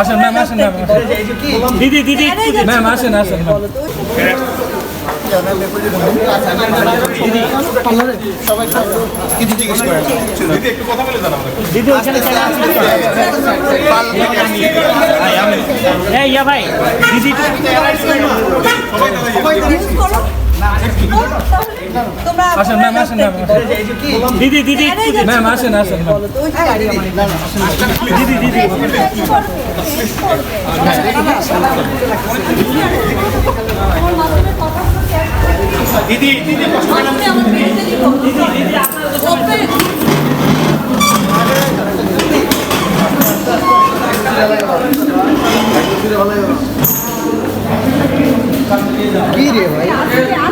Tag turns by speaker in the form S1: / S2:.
S1: আসেন ম্যাম আসেন ম্যাম দিদি দিদি ম্যাম আসেন আসেন ইয়া ভাই দিদি
S2: তোমরা
S1: আসেন ম্যাম আসেন ম্যাম দিদি দিদি ম্যাম আসেন আসেন দিদি দিদি
S2: দিদি। দিদি কষ্ট
S3: প্লিজ
S1: এই এই